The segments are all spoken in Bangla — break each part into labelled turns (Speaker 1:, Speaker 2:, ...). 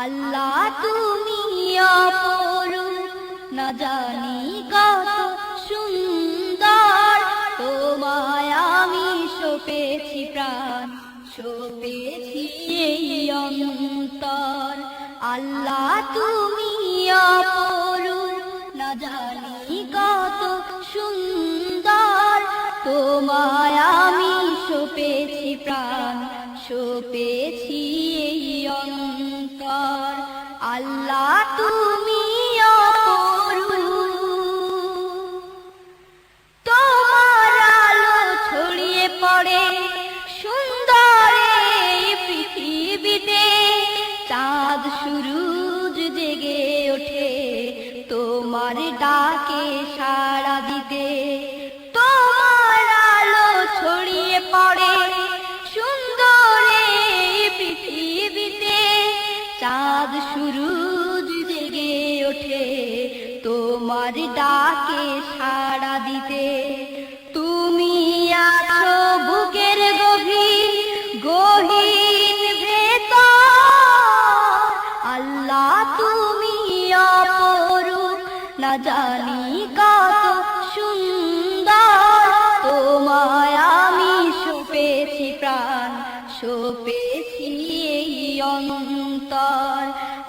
Speaker 1: আল্লাহ তুমি না জানি কত সুন্দর। তোমায় আমি সপেছি প্রাণ, সপেছি এই অন্তর। আল্লাহ তুমি অপরু না জানি কত সুন্দর। তোমায় আমি সপেছি প্রাণ, সপেছি অন্তর আল্লাহ তুমি তোমার আলো ছড়িয়ে পড়ে সুন্দর পৃথিবীতে। চাঁদ সুরুজ জেগে ওঠে তোমার ডাকে সাড়া দিতে। চাঁদ সুরুজ জেগে ওঠে, তোমার ডাকে সাড়া দিতে। তুমি আছো বুকের গভীর, গহীন ভেতর। আল্লাহ তুমি অপরূপ, না জানি কত সুন্দর। তোমায় আমি সপেছি প্রাণ, সপেছি এই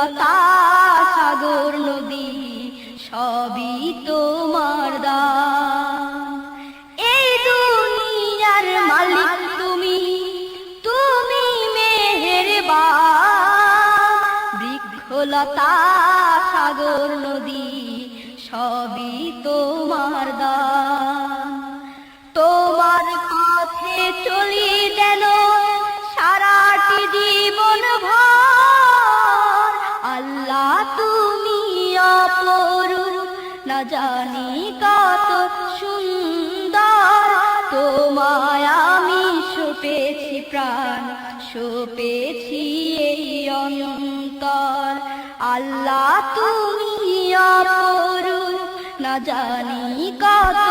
Speaker 1: বৃক্ষলতা সাগর, নদী, সবই তোমার দান এই দুনিয়ার মালিক তুমি তুমি মেহেরবা বৃক্ষলতা, সাগর, নদী, সবই তোমার দান অপরু না জানি কত সুন্দর। তোমায় আমি প্রাণ এই অন্তর। আল্লাহ তুমি অপরু না জানি কত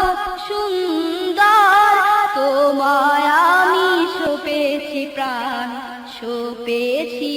Speaker 1: সুন্দর। তোমায় আমি সপেছি প্রাণ, সপেছি